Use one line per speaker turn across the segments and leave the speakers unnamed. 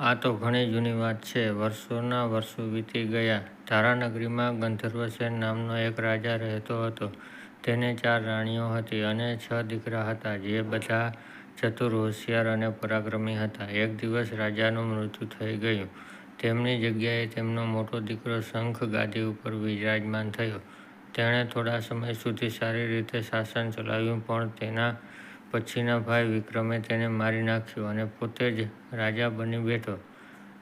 આ તો ઘણી જૂની વાત છે. વર્ષોના વર્ષો વીતી ગયા. ધારાનગરીમાં ગંધર્વસેન નામનો એક રાજા રહેતો હતો. તેને ચાર રાણીઓ હતી અને છ દીકરા હતા જે બધા ચતુર, હોશિયાર અને પરાક્રમી હતા. એક દિવસ રાજાનું મૃત્યુ થઈ ગયું. તેમની જગ્યાએ તેમનો મોટો દીકરો શંખ ગાદી ઉપર બિરાજમાન થયો. તેણે થોડા સમય સુધી સારી રીતે શાસન ચલાવ્યું પણ તેના પછીના ભાઈ વિક્રમે તેને મારી નાખ્યો અને પોતે જ રાજા બની બેઠો.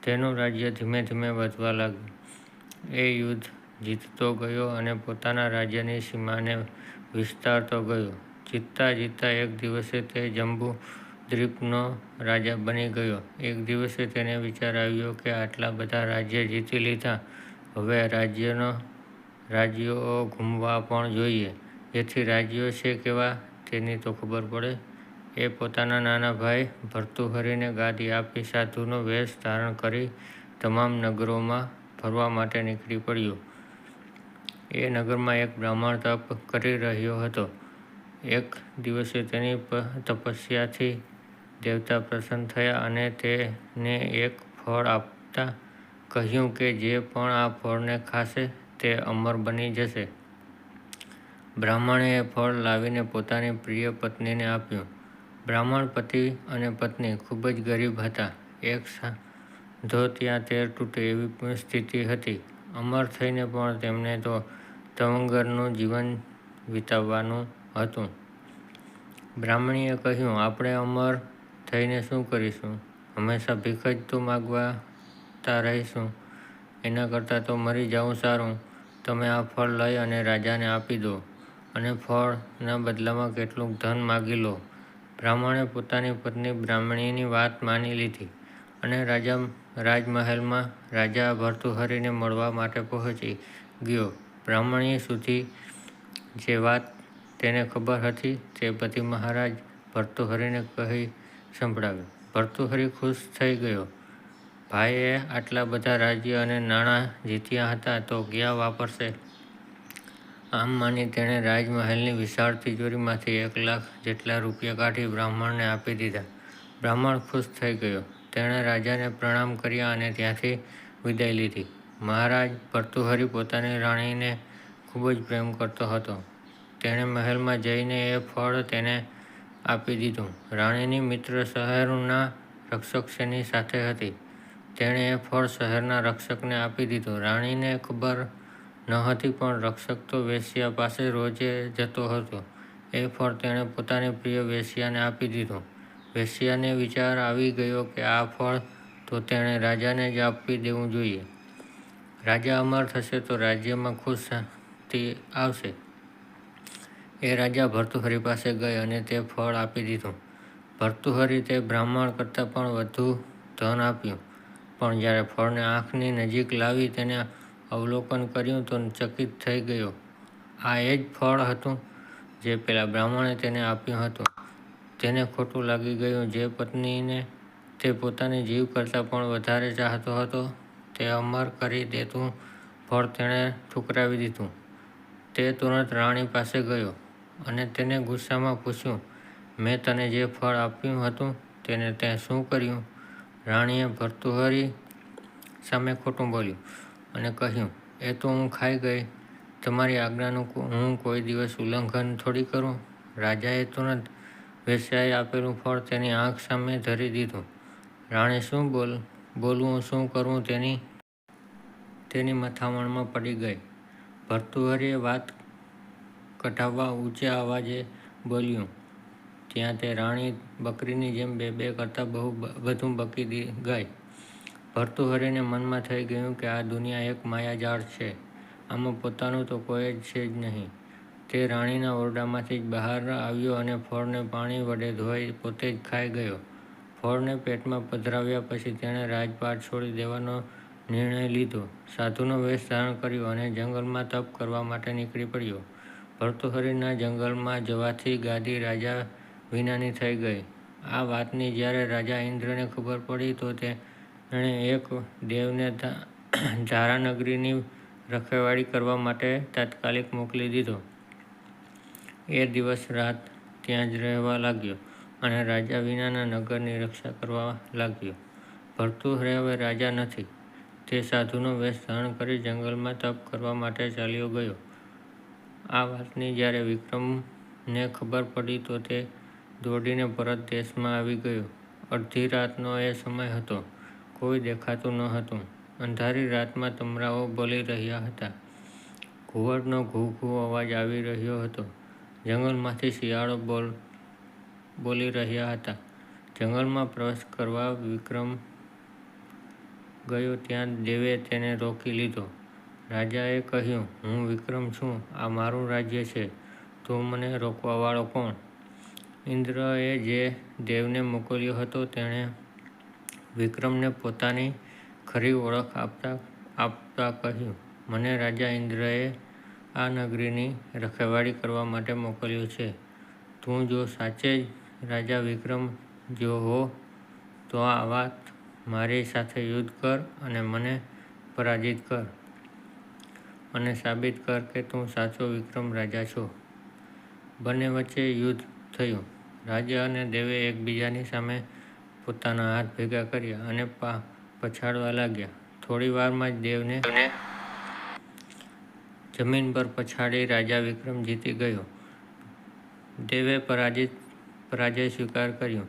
તેનું રાજ્ય ધીમે ધીમે વધવા લાગ્યું. એ યુદ્ધ જીતતો ગયો અને પોતાના રાજ્યની સીમાને વિસ્તારતો ગયો. જીતતા જીતતા એક દિવસે તે જંબુ દ્વીપનો રાજા બની ગયો. એક દિવસે તેને વિચાર આવ્યો કે આટલા બધા રાજ્ય જીતી લીધા, હવે રાજ્યનો રાજ્યો ઘૂમવા પણ જોઈએ, જેથી રાજ્યો છે કેવા તેની તો ખબર પડે. એ પોતાના નાના ભાઈ ભર્તુહરિને ગાદી આપી સાધુનો વેશ ધારણ કરી તમામ નગરોમાં ફરવા માટે નીકળી પડ્યો. એ નગરમાં એક બ્રાહ્મણ તપ કરી રહ્યો હતો. એક દિવસે તેની તપસ્યાથી દેવતા પ્રસન્ન થયા અને તેને એક ફળ આપતા કહ્યું કે જે પણ આ ફળને ખાશે તે અમર બની જશે. બ્રાહ્મણે એ ફળ લાવીને પોતાની પ્રિય પત્નીને આપ્યું. બ્રાહ્મણ પતિ અને પત્ની ખૂબ જ ગરીબ હતા. એક ધો ત્યાં તેર તૂટે એવી સ્થિતિ હતી. અમર થઈને પણ તેમને તો તવંગરનું જીવન વિતાવવાનું હતું. બ્રાહ્મણીએ કહ્યું, આપણે અમર થઈને શું કરીશું? હંમેશા ભીખ જ તો માગવાતા રહીશું. એના કરતાં તો મરી જાવું સારું. તમે આ ફળ લઈ અને રાજાને આપી દો અને ફળના બદલામાં કેટલુંક ધન માગી લો. બ્રાહ્મણે પોતાની પત્ની બ્રાહ્મણીની વાત માની લીધી અને રાજા રાજમહેલમાં રાજા ભર્તુહરીને મળવા માટે પહોંચી ગયો. બ્રાહ્મણી સુધી જે વાત તેને ખબર હતી તે પતિ મહારાજ ભર્તુહરીને કહી સંભળાવ્યો ભર્તુહરી ખુશ થઈ ગયો. ભાઈએ આટલા બધા રાજ્ય અને નાણાં જીત્યા હતા તો ક્યાં વાપરશે? આમ માની તેણે રાજમહેલની વિશાળ તિજોરીમાંથી એક લાખ જેટલા રૂપિયા કાઢી બ્રાહ્મણને આપી દીધા. બ્રાહ્મણ ખુશ થઈ ગયો. તેણે રાજાને પ્રણામ કર્યા અને ત્યાંથી વિદાય લીધી. મહારાજ ભર્તુહરિ પોતાની રાણીને ખૂબ જ પ્રેમ કરતો હતો. તેણે મહેલમાં જઈને એ ફળ તેને આપી દીધું. રાણીની મિત્ર શહેરના રક્ષક તેની સાથે હતી. તેણે એ ફળ શહેરના રક્ષકને આપી દીધું. રાણીને ખબર નહોતી પણ રક્ષક તો વેશ્યા પાસે રોજે જતો હતો. એ ફળ તેણે પોતાની પ્રિય વેશ્યાને આપી દીધું. વેશ્યાને વિચાર આવી ગયો કે આ ફળ તો તેણે રાજાને જ આપી દેવું જોઈએ. રાજા અમર થશે તો રાજ્યમાં ખુશ શાંતિ આવશે. એ રાજા ભર્તુહરી પાસે ગઈ અને તે ફળ આપી દીધું. ભર્તુહરી તે બ્રાહ્મણ કરતાં પણ વધુ ધન આપ્યું. પણ જ્યારે ફળને આંખની નજીક લાવી તેનું અવલોકન કર્યું તો ચકિત થઈ ગયો. આ એ જ ફળ હતું જે પેલા બ્રાહ્મણે તેને આપ્યું હતું. તેને ખોટું લાગી ગયું. જે પત્નીને તે પોતાની જીવ કરતાં પણ વધારે ચાહતો હતો, તે અમર કરી દેતું ફળ તેણે ઠુકરાવી દીધું. તે તુરંત રાણી પાસે ગયો અને તેને ગુસ્સામાં પૂછ્યું, મેં તને જે ફળ આપ્યું હતું તેને તે શું કર્યું? રાણીએ ભર્તુહરી સામે ખોટું બોલ્યું અને કહ્યું, એ તો હું ખાઈ ગઈ. તમારી આજ્ઞાનું હું કોઈ દિવસ ઉલ્લંઘન થોડી કરું? રાજાએ તુરંત વેશ્યાએ આપેલું ફળ તેની આંખ સામે ધરી દીધું. રાણી શું બોલ બોલવું શું કરવું તેની તેની મથામણમાં પડી ગઈ. ભર્તુહરીએ વાત કઢાવવા ઊંચા અવાજે બોલ્યું, ત્યાં તે રાણી બકરીની જેમ બે બે કરતાં બહુ બધું બકી ગઈ. ભર્તૃહરિને મનમાં થઈ ગયું કે આ દુનિયા એક માયાજાળ છે. આમાં પોતાનું તો કોઈ જ છે જ નહીં. તે રાણીના ઓરડામાંથી જ બહાર આવ્યો અને ફળને પાણી વડે ધોઈ પોતે જ ખાઈ ગયો. ફળને પેટમાં પધરાવ્યા પછી તેણે રાજપાટ છોડી દેવાનો નિર્ણય લીધો. સાધુનો વેશ ધારણ કર્યો અને જંગલમાં તપ કરવા માટે નીકળી પડ્યો. ભર્તુહરિના જંગલમાં જવાથી ગાદી રાજા વિનાની થઈ ગઈ. આ વાતની જ્યારે રાજા ઇન્દ્રને ખબર પડી તો તેણે એક દેવને ધારાનગરીની રખેવાળી કરવા માટે તાત્કાલિક મોકલી દીધો. એ દિવસ રાત ત્યાં જ રહેવા લાગ્યો અને રાજા વિનાના નગરની રક્ષા કરવા લાગ્યો. ભર્તૃહરિ હવે રાજા નથી તે સાધુનો વેશ ધારણ કરી જંગલમાં તપ કરવા માટે ચાલ્યો ગયો આ વાતની જ્યારે વિક્રમને ખબર પડી તો તે દોડીને પરત દેશમાં આવી ગયો અડધી રાતનો એ સમય હતો કોઈ દેખાતું ન હતું. અંધારી રાતમાં તમરાઓ બોલી રહ્યા હતા. ઘુવડનો ઘૂ ઘૂ અવાજ આવી રહ્યો હતો. જંગલમાંથી શિયાળો બોલ, બોલી રહ્યા હતા. જંગલમાં પ્રવેશ કરવા વિક્રમ ગયો ત્યાં દેવે તેને રોકી લીધો. રાજાએ કહ્યું, હું વિક્રમ છું. આ મારું રાજ્ય છે. તું મને રોકવાવાળો કોણ? ઇન્દ્રએ જે દેવને મોકલ્યો હતો તેણે વિક્રમને પોતાની ખરી ઓળખ આપતા આપતા કહ્યું. મને રાજા ઇન્દ્રએ આ નગરીની રખેવાળી કરવા માટે મોકલ્યો છે. તું જો સાચે જ રાજા વિક્રમ જો હો, તો આ વાત મારી સાથે યુદ્ધ કર અને મને પરાજિત કર. અને સાબિત કર કે તું સાચો વિક્રમ રાજા છો. બંને વચ્ચે યુદ્ધ થયું. રાજા અને દેવે એકબીજાની સામે પોતાના હાથ ભેગા કર્યા અને પા પછાડવા લાગ્યા. થોડી વારમાં જ દેવને જમીન પર પછાડી રાજા વિક્રમ જીતી ગયો. દેવે પરાજિત પરાજય સ્વીકાર કર્યો.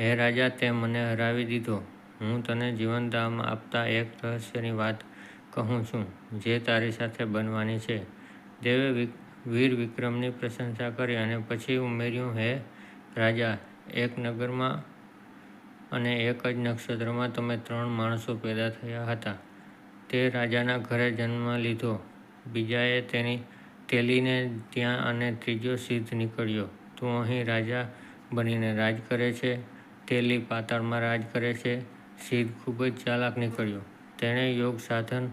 હે રાજા, તે મને હરાવી દીધો. હું તને જીવનદામ આપતા એક રહસ્યની વાત કહું છું, જે તારી સાથે બનવાની છે. દેવે વીર વિક્રમની પ્રશંસા કરી અને પછી ઉમેર્યું, હે રાજા, એક નગરમાં અને એક જ નક્ષત્રમાં તમે ત્રણ માણસો પેદા થયા હતા. તે રાજાના ઘરે જન્મ લીધો. બીજાએ તેની તેલીને ત્યાં અને ત્રીજો સિદ્ધ નીકળ્યો. તું અહીં રાજા બનીને રાજ કરે છે. તેલી પાતાળમાં રાજ કરે છે. સિદ્ધ ખૂબ જ ચાલાક નીકળ્યો. તેણે યોગ સાધન,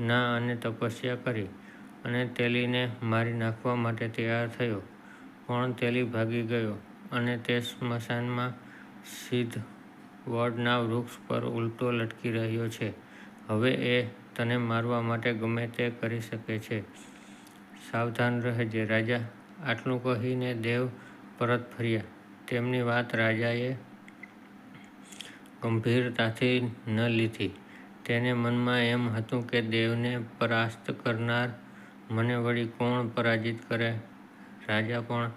ના અને તપસ્યા કરી અને તેલીને મારી નાખવા માટે તૈયાર થયો. પણ તેલી ભાગી ગયો અને તે સ્મશાનમાં સિદ્ધ વડના વૃક્ષ પર ઉલટો લટકી રહ્યો છે. હવે એ તને મારવા માટે ગમે તે કરી શકે છે. સાવધાન રહેજે, રાજા. આટલું કહીને દેવ પરત ફર્યા. તેમની વાત રાજાએ ગંભીરતાથી ન લીધી. તેને મનમાં એમ હતું કે દેવને પરાસ્ત કરનાર મને વળી કોણ પરાજિત કરે? રાજા પણ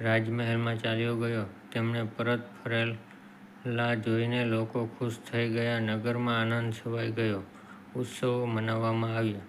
રાજમહેલમાં ચાલ્યો ગયો. તેમણે પરત ફરેલા જોઈને લોકો ખુશ થઈ ગયા. નગરમાં આનંદ છવાઈ ગયો. ઉત્સવો મનાવવામાં આવ્યા.